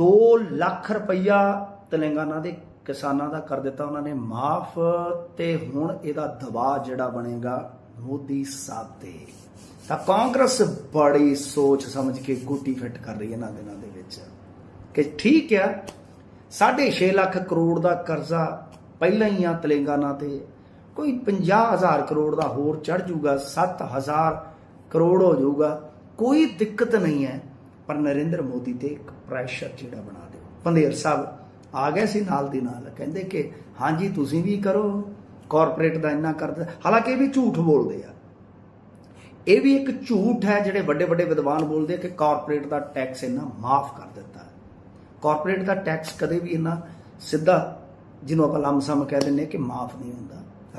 2 ਲੱਖ ਰੁਪਈਆ ਤੇਲੰਗਾਨਾ ਦੇ ਕਿਸਾਨਾਂ ਦਾ ਕਰ ਦਿੱਤਾ ਉਹਨਾਂ ਨੇ ਮਾਫ ਤੇ ਹੁਣ ਇਹਦਾ ਦਬਾਅ ਜਿਹੜਾ ਬਣੇਗਾ ਮੋਦੀ ਸਾਹਿਬ ਤੇ। ਤਾਂ ਕਾਂਗਰਸ ਬੜੀ ਸੋਚ ਸਮਝ ਕੇ ਗੁੱਟੀ ਫਿੱਟ ਕਰ ਰਹੀ ਹੈ ਇਹਨਾਂ ਦਿਨਾਂ ਦੇ ਵਿੱਚ ਕਿ ਠੀਕ ਆ 6.5 ਲੱਖ ਕਰੋੜ ਦਾ ਕਰਜ਼ਾ ਪਹਿਲਾਂ ਹੀ ਆ ਤੇਲੰਗਾਨਾ ਤੇ, ਕੋਈ 50000 ਕਰੋੜ ਦਾ ਹੋਰ ਚੜ ਜਾਊਗਾ 7000 ਕਰੋੜ ਹੋ ਜਾਊਗਾ ਕੋਈ ਦਿੱਕਤ ਨਹੀਂ ਹੈ। ਪਰ ਨਰਿੰਦਰ ਮੋਦੀ ਤੇ ਇੱਕ ਪ੍ਰੈਸ਼ਰ ਜਿਹੜਾ ਬਣਾ ਦਿਓ। ਪੰਦੇਰ ਸਾਹਿਬ ਆ ਗਏ ਸੀ ਨਾਲ ਦੀ ਨਾਲ। ਕਹਿੰਦੇ ਕਿ, ਹਾਂਜੀ, ਤੁਸੀਂ ਵੀ ਕਰੋ। ਕਾਰਪੋਰੇਟ ਦਾ ਇੰਨਾ ਕਰਦੇ ਹਾਲਾਂਕਿ ਇਹ ਵੀ ਝੂਠ ਬੋਲਦੇ ਆ। ਇਹ ਵੀ ਇੱਕ ਝੂਠ ਹੈ ਜਿਹੜੇ ਵੱਡੇ ਵੱਡੇ ਵਿਦਵਾਨ ਬੋਲਦੇ ਕਿ ਕਾਰਪੋਰੇਟ ਦਾ ਟੈਕਸ ਇੰਨਾ ਮਾਫ ਕਰ ਦਿੱਤਾ। ਕਾਰਪੋਰੇਟ ਦਾ ਟੈਕਸ ਕਦੇ ਵੀ ਇੰਨਾ ਸਿੱਧਾ, ਜਿਹਨੂੰ ਆਪਾਂ ਲੰਮਸਮ ਕਹਿ ਦਿੰਦੇ ਹਾਂ ਕਿ ਮਾਫ ਨਹੀਂ ਹੁੰਦਾ।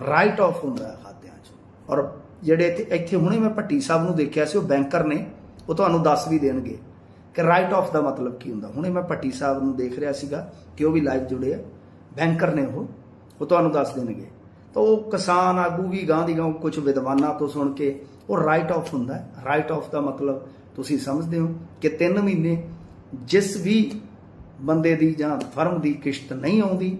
ਰਾਈਟ ਆਫ ਹੁੰਦਾ ਹੈ ਖਾਤਿਆਂ 'ਚ। ਔਰ ਜਿਹੜੇ ਇੱਥੇ ਇੱਥੇ ਹੁਣੇ ਮੈਂ ਭੱਟੀ ਸਾਹਿਬ ਨੂੰ ਦੇਖਿਆ ਸੀ, ਉਹ ਬੈਂਕਰ ਨੇ, ਉਹ ਤੁਹਾਨੂੰ ਦੱਸ ਵੀ ਦੇਣਗੇ। ਕਿ ਰਾਈਟ ਆਫ ਦਾ ਮਤਲਬ ਕੀ ਹੁੰਦਾ? ਹੁਣੇ ਮੈਂ ਭੱਟੀ ਸਾਹਿਬ ਨੂੰ ਦੇਖ ਰਿਹਾ ਸੀਗਾ ਕਿ ਉਹ ਵੀ ਲਾਈਵ ਜੁੜੇ ਆ। ਬੈਂਕਰ ਨੇ ਉਹ। ਉਹ ਤੁਹਾਨੂੰ ਦੱਸ ਦੇਣਗੇ। ਤਾਂ ਉਹ ਕਿਸਾਨ ਆਗੂ ਵੀ ਗਾਂ ਦੀ ਗਾਂ ਕੁਝ ਵਿਦਵਾਨਾਂ ਤੋਂ ਸੁਣ ਕੇ ਉਹ ਰਾਈਟ ਆਫ ਹੁੰਦਾ ਹੈ। ਰਾਈਟ ਆਫ ਦਾ ਮਤਲਬ ਤੁਸੀਂ ਸਮਝਦੇ ਹੋ ਕਿ 3 ਮਹੀਨੇ ਜਿਸ ਵੀ ਬੰਦੇ ਦੀ ਜਾਂ ਫਰਮ ਦੀ ਕਿਸ਼ਤ ਨਹੀਂ ਆਉਂਦੀ,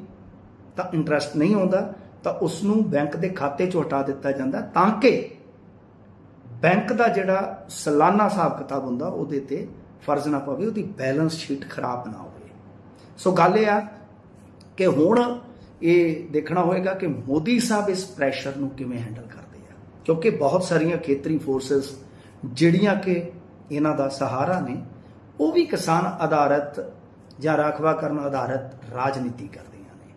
ਤਾਂ ਇੰਟਰਸਟ ਨਹੀਂ ਆਉਂਦਾ, ਤਾਂ ਉਸ ਨੂੰ ਬੈਂਕ ਦੇ ਖਾਤੇ 'ਚੋਂ ਹਟਾ ਦਿੱਤਾ ਜਾਂਦਾ ਤਾਂ ਕਿ ਬੈਂਕ ਦਾ ਜਿਹੜਾ ਸਾਲਾਨਾ ਹਿਸਾਬ ਕਿਤਾਬ ਹੁੰਦਾ, ਉਹਦੇ ਤੇ ਫਰਜ਼ ਨਾ ਪਵੇ, ਉਹਦੀ ਬੈਲੈਂਸ ਸ਼ੀਟ ਖਰਾਬ ਨਾ ਹੋਵੇ। ਸੋ ਗੱਲ ਇਹ ਆ ਕਿ ਹੁਣ ਇਹ ਦੇਖਣਾ ਹੋਏਗਾ ਕਿ ਮੋਦੀ ਸਾਹਿਬ ਇਸ ਪ੍ਰੈਸ਼ਰ ਨੂੰ ਕਿਵੇਂ ਹੈਂਡਲ ਕਰਦੇ ਆ। ਕਿਉਂਕਿ ਬਹੁਤ ਸਾਰੀਆਂ ਖੇਤਰੀ ਫੋਰਸਸ ਜਿਹੜੀਆਂ ਕਿ ਇਹਨਾਂ ਦਾ ਸਹਾਰਾ ਨੇ, ਉਹ ਵੀ ਕਿਸਾਨ ਆਧਾਰਿਤ ਜਾਂ ਰਾਖਵਾ ਕਰਨ ਆਧਾਰਿਤ ਰਾਜਨੀਤੀ ਕਰਦੀਆਂ ਨੇ।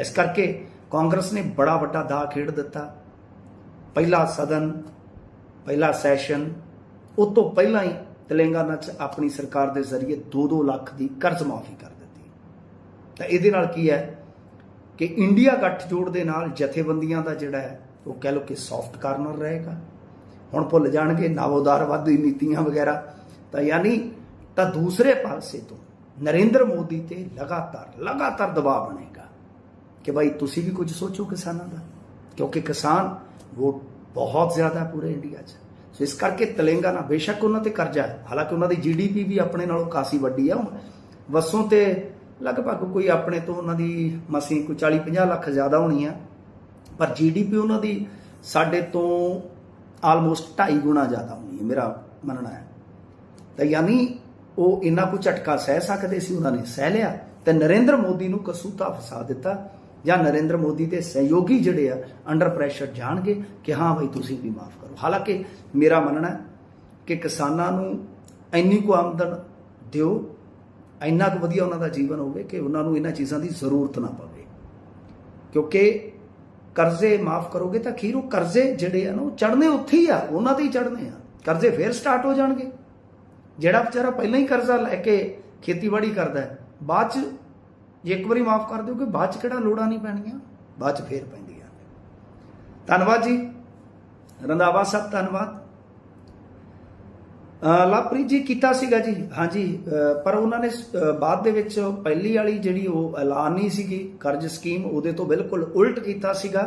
ਇਸ ਕਰਕੇ ਕਾਂਗਰਸ ਨੇ ਬੜਾ ਵੱਡਾ ਦਾਅ ਖੇਡ ਦਿੱਤਾ। ਪਹਿਲਾ ਸਦਨ, ਪਹਿਲਾ ਸੈਸ਼ਨ ਉਹ ਤੋਂ ਪਹਿਲਾਂ ਹੀ ਤੇਲੰਗਾਨਾ 'ਚ ਆਪਣੀ ਸਰਕਾਰ ਦੇ ਜ਼ਰੀਏ 2-2 ਲੱਖ ਦੀ ਕਰਜ਼ ਮਾਫੀ ਕਰ ਦਿੱਤੀ। ਤਾਂ ਇਹਦੇ ਨਾਲ ਕੀ ਹੈ ਕਿ ਇੰਡੀਆ ਗੱਠਜੋੜ ਦੇ ਨਾਲ ਜਥੇਬੰਦੀਆਂ ਦਾ ਜਿਹੜਾ ਹੈ, ਉਹ ਕਹਿ ਲੋ ਕਿ ਸੌਫਟ ਕਾਰਨਰ ਰਹੇਗਾ। ਹੁਣ ਭੁੱਲ ਜਾਣਗੇ ਨਵੋਦਾਰਵਾਦੀ ਨੀਤੀਆਂ ਵਗੈਰਾ। ਤਾਂ ਯਾਨੀ ਤਾਂ ਦੂਸਰੇ ਪਾਸੇ ਤੋਂ ਨਰਿੰਦਰ ਮੋਦੀ ਤੇ ਲਗਾਤਾਰ ਲਗਾਤਾਰ ਦਬਾਅ ਬਣੇਗਾ ਕਿ ਭਾਈ ਤੁਸੀਂ ਵੀ ਕੁਝ ਸੋਚੋ ਕਿਸਾਨਾਂ ਦਾ। ਕਿਉਂਕਿ ਕਿਸਾਨ ਵੋਟ ਬਹੁਤ ਜ਼ਿਆਦਾ ਪੂਰੇ ਇੰਡੀਆ 'ਚ। ਸੋ ਇਸ ਕਰਕੇ ਤੇਲੰਗਾਨਾ ਬੇਸ਼ੱਕ ਉਹਨਾਂ ਤੇ ਕਰਜ਼ਾ ਹੈ। ਹਾਲਾਂਕਿ ਉਹਨਾਂ ਦੀ ਜੀਡੀਪੀ ਵੀ ਆਪਣੇ ਨਾਲੋਂ ਕਾਫੀ ਵੱਡੀ ਹੈ। ਵਸੋਂ ਤੇ ਲਗਭਗ ਕੋਈ ਆਪਣੇ ਤੋਂ ਉਹਨਾਂ ਦੀ ਮਸੀਂ ਕੋਈ 40 50 ਲੱਖ ਜ਼ਿਆਦਾ ਹੋਣੀ ਆ। ਪਰ ਜੀਡੀਪੀ ਉਹਨਾਂ ਦੀ ਸਾਡੇ ਤੋਂ ਆਲਮੋਸਟ 2.5 ਗੁਣਾ ਜ਼ਿਆਦਾ ਹੋਣੀ ਹੈ, ਮੇਰਾ ਮੰਨਣਾ ਹੈ। ਤਾਂ ਯਾਨੀ ਉਹ ਇੰਨਾ ਕੁ ਝਟਕਾ ਸਹਿ ਸਕਦੇ ਸੀ, ਉਹਨਾਂ ਨੇ ਸਹਿ ਲਿਆ। ਤੇ ਨਰਿੰਦਰ ਮੋਦੀ ਨੂੰ ਕਸੂਤਾ ਫਸਾ ਦਿੱਤਾ। ਜਾਂ ਨਰਿੰਦਰ ਮੋਦੀ ਦੇ ਸਹਿਯੋਗੀ ਜਿਹੜੇ ਆ ਅੰਡਰ ਪ੍ਰੈਸ਼ਰ ਜਾਣਗੇ ਕਿ ਹਾਂ ਭਾਈ ਤੁਸੀਂ ਵੀ ਮਾਫ ਕਰੋ। ਹਾਲਾਂਕਿ ਮੇਰਾ ਮੰਨਣਾ ਹੈ ਕਿ ਕਿਸਾਨਾਂ ਨੂੰ ਇੰਨੀ ਕੁ ਆਮਦਨ ਦਿਓ, ਇੰਨਾ ਕੁ ਵਧੀਆ ਉਹਨਾਂ ਦਾ ਜੀਵਨ ਹੋਵੇ ਕਿ ਉਹਨਾਂ ਨੂੰ ਇਹਨਾਂ ਚੀਜ਼ਾਂ ਦੀ ਜ਼ਰੂਰਤ ਨਾ ਪਵੇ। ਕਿਉਂਕਿ ਕਰਜ਼ੇ ਮਾਫ ਕਰੋਗੇ ਤਾਂ ਖੀਰ ਉਹ ਕਰਜ਼ੇ ਜਿਹੜੇ ਆ ਨਾ, ਉਹ ਚੜਨੇ ਉੱਥੇ ਹੀ ਆ, ਉਹਨਾਂ ਤੇ ਹੀ ਚੜਨੇ ਆ। ਕਰਜ਼ੇ ਫੇਰ ਸਟਾਰਟ ਹੋ ਜਾਣਗੇ। ਜਿਹੜਾ ਵਿਚਾਰਾ ਪਹਿਲਾਂ ਹੀ ਕਰਜ਼ਾ ਲੈ ਕੇ ਖੇਤੀਬਾੜੀ ਕਰਦਾ ਹੈ, ਬਾਅਦ ਚ ਜੇ ਇੱਕ ਵਾਰੀ ਮਾਫ ਕਰ ਦਿਓਗੇ ਬਾਅਦ ਚ ਕਿਹੜਾ ਲੋੜਾਂ ਨਹੀਂ ਪੈਣੀਆਂ? ਬਾਅਦ ਚ ਫੇਰ ਪੈਂਦੀਆਂ ਧੰਨਵਾਦ ਜੀ। ਰੰਦਾਵਾ ਸਾਹਿਬ ਧੰਨਵਾਦ। ਲਵਪ੍ਰੀਤ ਜੀ, ਕੀਤਾ ਸੀਗਾ ਜੀ। ਹਾਂਜੀ ਪਰ ਉਹਨਾਂ ਨੇ ਬਾਅਦ ਦੇ ਵਿੱਚ ਪਹਿਲੀ ਵਾਲੀ ਜਿਹੜੀ ਉਹ ਐਲਾਨੀ ਸੀਗੀ, ਕਰਜ਼ ਸਕੀਮ, ਉਹਦੇ ਤੋਂ ਬਿਲਕੁਲ ਉਲਟ ਕੀਤਾ ਸੀਗਾ।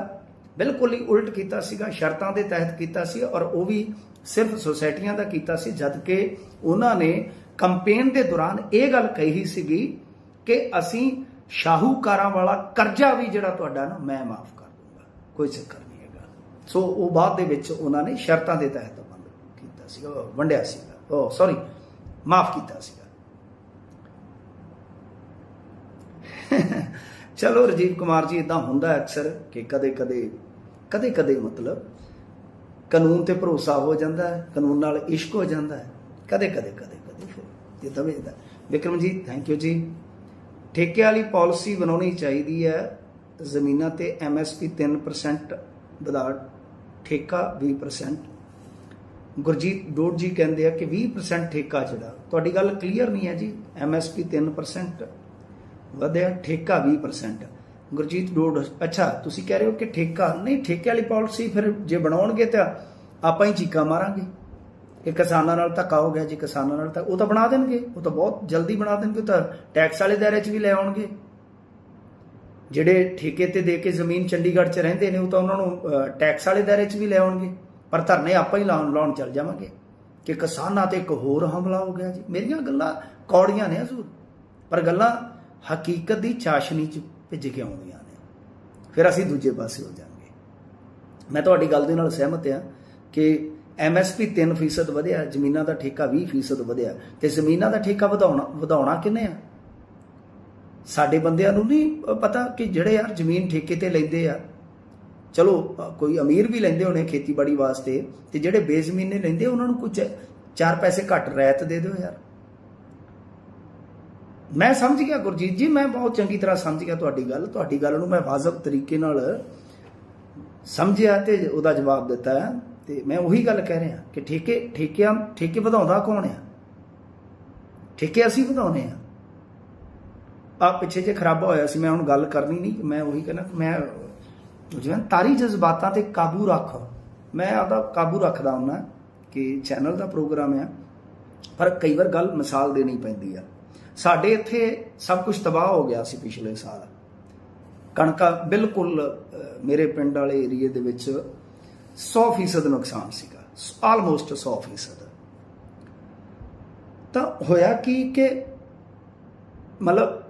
ਬਿਲਕੁਲ ਹੀ ਉਲਟ ਕੀਤਾ ਸੀਗਾ, ਸ਼ਰਤਾਂ ਦੇ ਤਹਿਤ ਕੀਤਾ ਸੀ ਔਰ ਉਹ ਵੀ ਸਿਰਫ ਸੁਸਾਇਟੀਆਂ ਦਾ ਕੀਤਾ ਸੀ ਜਦ ਕਿ ਉਹਨਾਂ ਨੇ ਕੰਪੇਨ ਦੇ ਦੌਰਾਨ ਇਹ ਗੱਲ ਕਹੀ ਸੀਗੀ ਕਿ ਅਸੀਂ ਸ਼ਾਹੂਕਾਰਾਂ ਵਾਲਾ ਕਰਜ਼ਾ ਵੀ ਜਿਹੜਾ ਤੁਹਾਡਾ ਨਾ, ਮੈਂ ਮਾਫ ਕਰ ਦੂੰਗਾ। ਕੋਈ ਚੱਕਰ ਨਹੀਂ ਹੈਗਾ। ਸੋ ਉਹ ਬਾਅਦ ਦੇ ਵਿੱਚ ਉਹਨਾਂ ਨੇ ਸ਼ਰਤਾਂ ਦੇ ਤਹਿਤ ਬੰਦ ਕੀਤਾ ਸੀਗਾ ਵੰਡਿਆ ਸੀਗਾ। ਉਹ ਸੌਰੀ ਮਾਫ ਕੀਤਾ ਸੀਗਾ। ਚਲੋ ਰਜੀਵ ਕੁਮਾਰ ਜੀ ਇਦਾਂ ਹੁੰਦਾ ਅਕਸਰ ਕਿ ਕਦੇ ਕਦੇ ਕਦੇ ਕਦੇ ਮਤਲਬ ਕਾਨੂੰਨ ਤੇ ਭਰੋਸਾ ਹੋ ਜਾਂਦਾ ਹੈ, ਕਾਨੂੰਨ ਨਾਲ ਇਸ਼ਕ ਹੋ ਜਾਂਦਾ ਹੈ। ਕਦੇ ਕਦੇ ਕਦੇ ਕਦੇ ਫਿਰ ਇਹ ਤਾਂ ਵੇਦਾ ਵਿਕਰਮ ਜੀ ਥੈਂਕ ਯੂ ਜੀ। ਠੇਕੇ ਵਾਲੀ ਪਾਲਿਸੀ ਬਣਾਉਣੀ ਚਾਹੀਦੀ ਹੈ, ਜ਼ਮੀਨਾਂ ਤੇ ਐਮਐਸਪੀ 3% ਵਧਾ ਠੇਕਾ 20% ਗੁਰਜੀਤ ਡੋਡ ਜੀ ਕਹਿੰਦੇ ਆ ਕਿ 20% ਠੇਕਾ ਜਿਹੜਾ, ਤੁਹਾਡੀ ਗੱਲ ਕਲੀਅਰ ਨਹੀਂ ਹੈ ਜੀ? ਐਮਐਸਪੀ 3% ਵਧਿਆ ਠੇਕਾ 20% ਗੁਰਜੀਤ ਡੋਡ ਅੱਛਾ, ਤੁਸੀਂ ਕਹਿ ਰਹੇ ਹੋ ਕਿ ਠੇਕਾ, ਨਹੀਂ, ਠੇਕੇ ਵਾਲੀ ਪਾਲਿਸੀ ਫਿਰ ਜੇ ਬਣਾਉਣਗੇ ਤਾਂ ਆਪਾਂ ਹੀ ਚੀਕਾ ਮਾਰਾਂਗੇ। ਕਿ ਕਿਸਾਨਾਂ ਨਾਲ ਧੱਕਾ ਹੋ ਗਿਆ, ਜੀ ਕਿਸਾਨਾਂ ਨਾਲ ਤਾਂ ਉਹ ਤਾਂ ਬਣਾ ਦੇਣਗੇ, ਉਹ ਤਾਂ ਬਹੁਤ ਜਲਦੀ ਬਣਾ ਦੇਣਗੇ, ਉਹ ਤਾਂ ਟੈਕਸ ਵਾਲੇ ਦਾਇਰੇ 'ਚ ਵੀ ਲੈ ਆਉਣਗੇ। ਜਿਹੜੇ ਠੇਕੇ ਤੇ ਦੇ ਕੇ ਜ਼ਮੀਨ ਚੰਡੀਗੜ੍ਹ 'ਚ ਰਹਿੰਦੇ ਨੇ, ਉਹ ਤਾਂ ਉਹਨਾਂ ਨੂੰ ਟੈਕਸ ਵਾਲੇ ਦਾਇਰੇ 'ਚ ਵੀ ਲੈ ਆਉਣਗੇ। ਪਰ ਧਰਨੇ ਆਪਾਂ ਹੀ ਲਾਉਣ ਲਾਉਣ ਚੱਲ ਜਾਵਾਂਗੇ। ਕਿ ਕਿਸਾਨਾਂ ਤੇ ਇੱਕ ਹੋਰ ਹਮਲਾ ਹੋ ਗਿਆ ਜੀ। ਮੇਰੀਆਂ ਗੱਲਾਂ ਕੌੜੀਆਂ ਨੇ ਹਜ਼ੂਰ। ਪਰ ਗੱਲਾਂ ਹਕੀਕਤ ਦੀ ਚਾਸ਼ਨੀ 'ਚ ਭਿੱਜ ਕੇ ਆਉਂਦੀਆਂ ਨੇ। ਫਿਰ ਅਸੀਂ ਦੂਜੇ ਪਾਸੇ ਹੋ ਜਾਵਾਂਗੇ ਮੈਂ ਤੁਹਾਡੀ ਗੱਲ ਦੇ ਨਾਲ ਸਹਿਮਤ ਹਾਂ ਕਿ ਐਮਐਸਪੀ 3% ਵਧਿਆ, ਜ਼ਮੀਨਾਂ ਦਾ ਠੇਕਾ 20% ਵਧਿਆ। ਤੇ ਜ਼ਮੀਨਾਂ ਦਾ ਠੇਕਾ ਵਧਾਉਣਾ ਵਧਾਉਣਾ ਕਿੰਨੇ ਆ? ਸਾਡੇ ਬੰਦਿਆਂ ਨੂੰ ਨਹੀਂ ਪਤਾ ਕਿ ਜਿਹੜੇ ਯਾਰ ਜ਼ਮੀਨ ਠੇਕੇ ਤੇ ਲੈਂਦੇ ਆ। ਚਲੋ, ਕੋਈ ਅਮੀਰ ਵੀ ਲੈਂਦੇ ਹੋਣੇ ਖੇਤੀਬਾੜੀ ਵਾਸਤੇ, ਤੇ ਜਿਹੜੇ ਬੇਜ਼ਮੀਨੇ ਲੈਂਦੇ, ਉਹਨਾਂ ਨੂੰ ਕੁਝ ਚਾਰ ਪੈਸੇ ਘੱਟ ਰਹਿਤ ਦੇ ਦਿਓ ਯਾਰ। ਮੈਂ ਸਮਝ ਗਿਆ ਗੁਰਜੀਤ ਜੀ, ਮੈਂ ਬਹੁਤ ਚੰਗੀ ਤਰ੍ਹਾਂ ਸਮਝ ਗਿਆ ਤੁਹਾਡੀ ਗੱਲ। ਤੁਹਾਡੀ ਗੱਲ ਨੂੰ ਮੈਂ ਵਾਜਬ ਤਰੀਕੇ ਨਾਲ ਸਮਝਿਆ ਤੇ ਉਹਦਾ ਜਵਾਬ ਦਿੱਤਾ। ਤੇ ਮੈਂ ਉਹੀ ਗੱਲ ਕਹਿ ਰਿਹਾ ਕਿ ਠੇਕੇ, ਠੇਕਿਆਂ, ਠੇਕੇ ਵਧਾਉਂਦਾ ਕੌਣ ਆ? ਠੇਕੇ ਅਸੀਂ ਵਧਾਉਨੇ ਆ। ਆ ਪਿੱਛੇ ਜੇ ਖਰਾਬਾ ਹੋਇਆ ਸੀ, ਮੈਂ ਹੁਣ ਗੱਲ ਕਰਨੀ ਨਹੀਂ, ਮੈਂ ਉਹੀ ਕਹਿੰਦਾ ਮੈਂ ਜਿਵੇਂ ਤਾਰੀ ਜਜ਼ਬਾਤਾਂ ਤੇ ਕਾਬੂ ਰੱਖ। ਮੈਂ ਆਪਦਾ ਕਾਬੂ ਰੱਖਦਾ ਹੁੰਦਾ ਕਿ ਚੈਨਲ ਦਾ ਪ੍ਰੋਗਰਾਮ ਆ, ਪਰ ਕਈ ਵਾਰ ਗੱਲ ਮਿਸਾਲ ਦੇਣੀ ਪੈਂਦੀ ਆ। ਸਾਡੇ ਇੱਥੇ ਸਭ ਕੁਝ ਤਬਾਹ ਹੋ ਗਿਆ ਸੀ ਪਿਛਲੇ ਸਾਲ। ਕਣਕਾਂ ਬਿਲਕੁਲ ਮੇਰੇ ਪਿੰਡ ਵਾਲੇ ਏਰੀਏ ਦੇ ਵਿੱਚ 100% ਨੁਕਸਾਨ ਸੀਗਾ ਆਲਮੋਸਟ 100% ਤਾਂ ਹੋਇਆ ਕੀ ਕਿ ਮਤਲਬ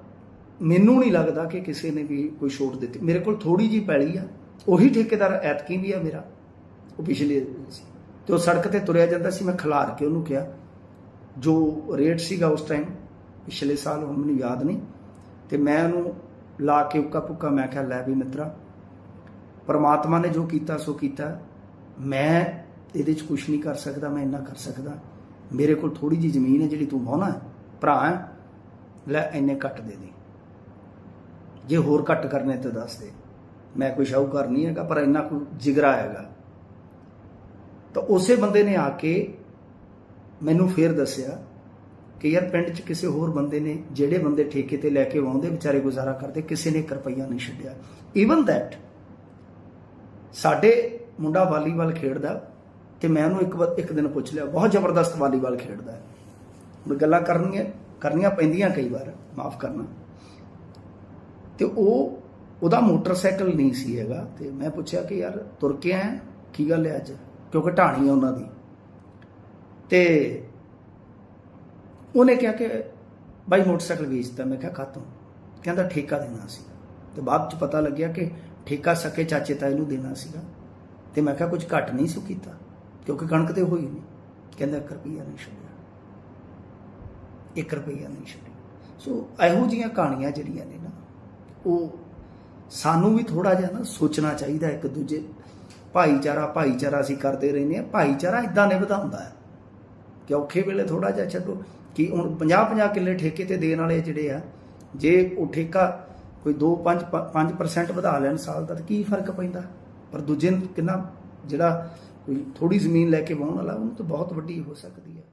ਮੈਨੂੰ ਨਹੀਂ ਲੱਗਦਾ ਕਿ ਕਿਸੇ ਨੇ ਵੀ ਕੋਈ ਛੋਟ ਦਿੱਤੀ। ਮੇਰੇ ਕੋਲ ਥੋੜੀ ਜੀ ਪੈਲੀ ਆ, ਉਹੀ ਠੇਕੇਦਾਰ ਐਤਕੀ ਵੀ ਆ ਮੇਰਾ। ਉਹ ਪਿਛਲੇ ਸੀ। ਤੇ ਉਹ ਸੜਕ ਤੇ ਤੁਰਿਆ ਜਾਂਦਾ ਸੀ, ਮੈਂ ਖਿਲਾਰ ਕੇ ਉਹਨੂੰ ਕਿਹਾ। ਜੋ ਰੇਟ ਸੀਗਾ ਉਸ ਟਾਈਮ ਪਿਛਲੇ ਸਾਲ ਹੁਣ ਮੈਨੂੰ ਯਾਦ ਨਹੀਂ। ਤੇ ਮੈਂ ਉਹਨੂੰ ਲਾ ਕੇ ਉੱਕਾ ਪੁੱਕਾ ਮੈਂ ਕਿਹਾ, ਲੈ ਵੀ ਮਿੱਤਰਾ, ਪਰਮਾਤਮਾ ਨੇ ਜੋ ਕੀਤਾ, ਸੋ ਕੀਤਾ। ਮੈਂ ਇਹਦੇ 'ਚ ਕੁਝ ਨਹੀਂ ਕਰ ਸਕਦਾ, ਮੈਂ ਇੰਨਾ ਕਰ ਸਕਦਾ। ਮੇਰੇ ਕੋਲ ਥੋੜੀ ਜੀ ਜ਼ਮੀਨ ਹੈ ਜਿਹੜੀ ਤੂੰ ਵਾਹੁਣਾ ਭਰਾ ਹੈ, ਲੈ ਇੰਨੇ ਘੱਟ ਦੇ ਦੇ। ਜੇ ਹੋਰ ਘੱਟ ਕਰਨੇ ਤੇ ਦੱਸ ਦੇ। ਮੈਂ ਕੋਈ ਸ਼ਾਹੂਕਾਰ ਨਹੀਂ ਹੈਗਾ, ਪਰ ਇੰਨਾ ਕੋਈ ਜਿਗਰਾ ਹੈਗਾ। ਤਾਂ ਉਸੇ ਬੰਦੇ ਨੇ ਆ ਕੇ ਮੈਨੂੰ ਫੇਰ ਦੱਸਿਆ ਕਿ ਯਾਰ ਪਿੰਡ 'ਚ ਕਿਸੇ ਹੋਰ ਬੰਦੇ ਨੇ ਜਿਹੜੇ ਬੰਦੇ ਠੇਕੇ ਤੇ ਲੈ ਕੇ ਆਉਂਦੇ ਵਿਚਾਰੇ ਗੁਜ਼ਾਰਾ ਕਰਦੇ, ਕਿਸੇ ਨੇ ਇੱਕ ਰੁਪਈਆ ਨਹੀਂ ਛੱਡਿਆ। ਈਵਨ ਦੈਟ ਸਾਡੇ ਮੁੰਡਾ ਵਾਲੀਬਾਲ ਖੇਡਦਾ ਤੇ ਮੈਂ ਉਹਨੂੰ ਇੱਕ ਵਾਰ- ਇੱਕ ਦਿਨ ਪੁੱਛ ਲਿਆ, ਬਹੁਤ ਜ਼ਬਰਦਸਤ ਵਾਲੀਬਾਲ ਖੇਡਦਾ ਹੁਣ ਗੱਲਾਂ ਕਰਨੀਆਂ ਕਰਨੀਆਂ ਪੈਂਦੀਆਂ ਕਈ ਵਾਰ, ਮਾਫ ਕਰਨਾ। ਤੇ ਉਹ, ਉਹਦਾ ਮੋਟਰਸਾਈਕਲ ਨਹੀਂ ਸੀ ਹੈਗਾ ਤੇ ਮੈਂ ਪੁੱਛਿਆ ਕਿ ਯਾਰ ਤੁਰ ਕੇ ਆਇਆ, ਕੀ ਗੱਲ ਹੈ ਅੱਜ? ਕਿਉਂਕਿ ਢਾਣੀ ਹੈ ਉਹਨਾਂ ਦੀ। ਤੇ ਉਹਨੇ ਕਿਹਾ ਕਿ ਬਾਈ ਮੋਟਰਸਾਈਕਲ ਵੇਚਦਾ ਮੈਂ ਕਿਹਾ ਖਾਤੋਂ ਕਹਿੰਦਾ ਠੇਕਾ ਦੇਣਾ ਸੀ। ਤੇ ਬਾਅਦ ਚ ਪਤਾ ਲੱਗਿਆ ਕਿ ਠੇਕਾ ਸਕੇ ਚਾਚੇ ਤਾਏ ਨੂੰ ਦੇਣਾ ਸੀਗਾ। ਤੇ ਮੈਂ ਕਿਹਾ ਕੁਝ ਘੱਟ ਨਹੀਂ ਸੀ ਕੀਤਾ, ਕਿਉਂਕਿ ਕਣਕ ਤੇ ਹੋਈ ਨਹੀਂ। ਕਹਿੰਦਾ 1 ਰੁਪਈਆ ਨਹੀਂ ਛੱਡਿਆ। 1 ਰੁਪਈਆ ਨਹੀਂ ਛੱਡਿਆ। ਸੋ ਇਹੋ ਜੀਆਂ ਕਹਾਣੀਆਂ ਜਿਹੜੀਆਂ ਨੇ ਨਾ, ਉਹ ਸਾਨੂੰ ਵੀ ਥੋੜਾ ਜਿਹਾ ਨਾ ਸੋਚਣਾ ਚਾਹੀਦਾ ਇੱਕ ਦੂਜੇ। ਭਾਈਚਾਰਾ ਭਾਈਚਾਰਾ ਅਸੀਂ ਕਰਦੇ ਰਹਿੰਦੇ ਆ ਭਾਈਚਾਰਾ ਇਦਾਂ ਨੇ ਵਧਾਉਂਦਾ ਹੈ ਕਿ ਔਖੇ ਵੇਲੇ ਥੋੜਾ ਜਿਹਾ ਛੱਡੋ ਕਿ ਹੁਣ 50 50 ਕਿੱਲੇ ਠੇਕੇ ਤੇ ਦੇਣ ਵਾਲੇ ਜਿਹੜੇ ਆ, ਜੇ ਉਹ ਠੇਕਾ ਕੋਈ 2 5 5% ਵਧਾ ਲੈਣ ਸਾਲ ਦਾ, ਤਾਂ ਕੀ ਫ਼ਰਕ ਪੈਂਦਾ? ਪਰ ਦੂਜੇ ਨੂੰ ਕਿੰਨਾ ਜਿਹੜਾ ਕੋਈ ਥੋੜੀ ਜ਼ਮੀਨ ਲੈ ਕੇ ਵਾਹੁਣ ਵਾਲਾ, ਉਹਨੂੰ ਤਾਂ ਬਹੁਤ ਵੱਡੀ ਹੋ ਸਕਦੀ ਹੈ।